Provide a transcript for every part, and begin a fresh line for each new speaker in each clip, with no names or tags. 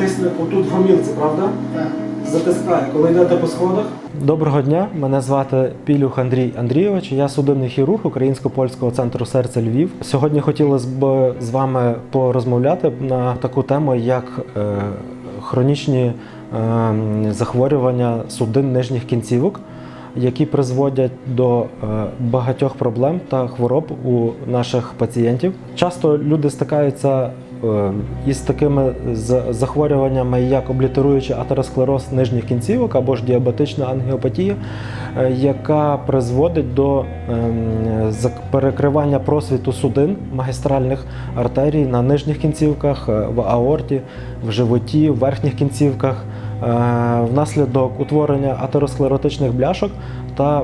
тисне отут в гомілці, правда?
Так.
Затискає, коли йдете по сходах.
Доброго дня, мене звати Пілюх Андрій Андрійович. Я судинний хірург Українсько-польського центру серця Львів. Сьогодні хотілося б з вами порозмовляти на таку тему, як е, хронічні е, захворювання судин нижніх кінцівок, які призводять до е, багатьох проблем та хвороб у наших пацієнтів. Часто люди стикаються із такими захворюваннями, як облітеруючий атеросклероз нижніх кінцівок або ж діабетична ангіопатія, е, яка призводить до ем, перекривання просвіту судин магістральних артерій на нижніх кінцівках, е, в аорті, в животі, в верхніх кінцівках. е, Внаслідок утворення атеросклеротичних бляшок та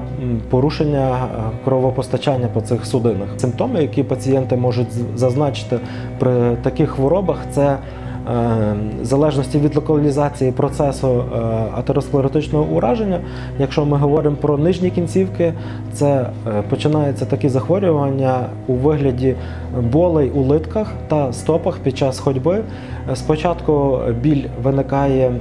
порушення е, кровопостачання по цих судинах. Симптоми, які пацієнти можуть зазначити при таких хворобах, це в залежності від локалізації процесу е, атеросклеротичного ураження. Якщо ми говоримо про нижні кінцівки, це е, починаються такі захворювання у вигляді болей у литках та стопах під час ходьби. Е, Спочатку біль виникає,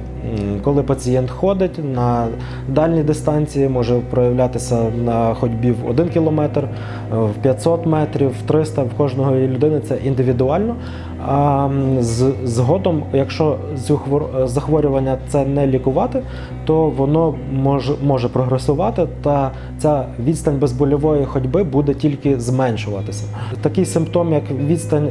коли пацієнт ходить на дальній дистанції, може проявлятися на ходьбі в 1 кілометр, е, в 500 метрів, в 300, в кожної людини це індивідуально. З- згодом, якщо захворювання це не лікувати, то воно може, може прогресувати, та ця відстань безбольової ходьби буде тільки зменшуватися. Такий симптом, як відстань е,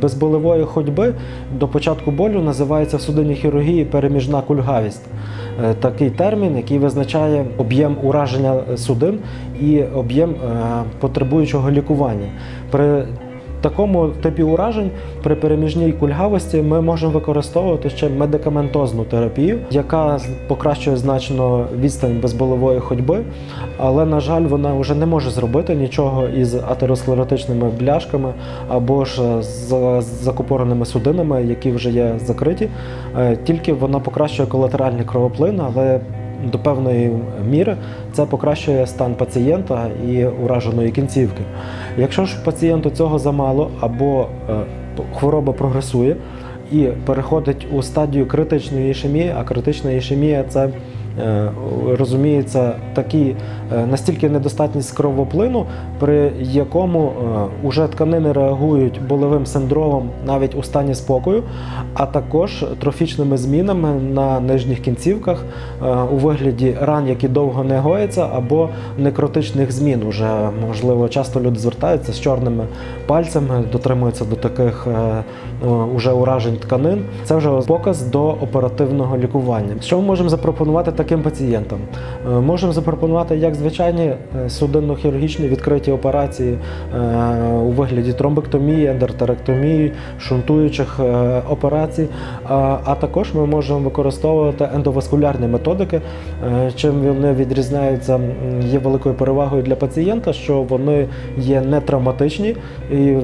безболевої ходьби до початку болю, називається в судинній хірургії переміжна кульгавість. Е, Такий термін, який визначає об'єм ураження судин і об'єм е, потребуючого лікування. При такому типі уражень при переміжній кульгавості ми можемо використовувати ще медикаментозну терапію, яка покращує значно відстань безболевої ходьби, але на жаль, вона вже не може зробити нічого із атеросклеротичними бляшками або ж з закупореними судинами, які вже є закриті. Е, Тільки вона покращує колатеральний кровоплин, але до певної міри це покращує стан пацієнта і ураженої кінцівки. Якщо ж пацієнту цього замало або е, хвороба прогресує і переходить у стадію критичної ішемії, а критична ішемія це розуміється такі е, настільки недостатність кровоплину, при якому е, уже тканини реагують болевим синдромом навіть у стані спокою, а також трофічними змінами на нижніх кінцівках е, у вигляді ран, які довго не гояться, або некротичних змін. Уже можливо, часто люди звертаються з чорними пальцями, дотримуються до таких е, е, уже уражень тканин. Це вже показ до оперативного лікування. Що ми можемо запропонувати таким пацієнтам? Е, Можемо запропонувати як звичайні е, судинно-хірургічні відкриті операції е, у вигляді тромбектомії, ендертеректомії, шунтуючих операцій, а, також ми можемо використовувати ендоваскулярні методики. Чим вони відрізняються, є великою перевагою для пацієнта, що вони є не травматичні і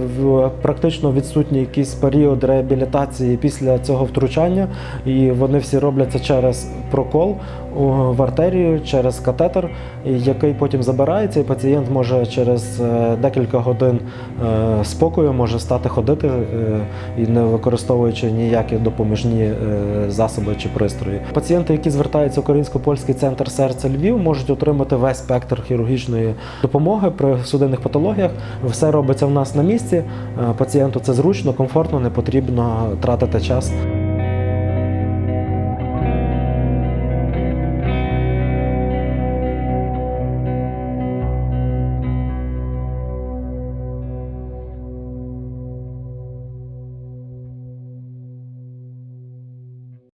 практично відсутній якийсь період реабілітації після цього втручання, і вони всі робляться через прокол в артерію, через катетер, який потім забирається, і пацієнт може через е, декілька годин е, спокою може стати ходити е, і не використовуючи ніякі допоміжні засоби чи пристрої. Пацієнти, які звертаються в Українсько-польський центр серця Львів, можуть отримати весь спектр хірургічної допомоги при судинних патологіях. Все робиться в нас на місці. Пацієнту це зручно, комфортно, не потрібно тратити час.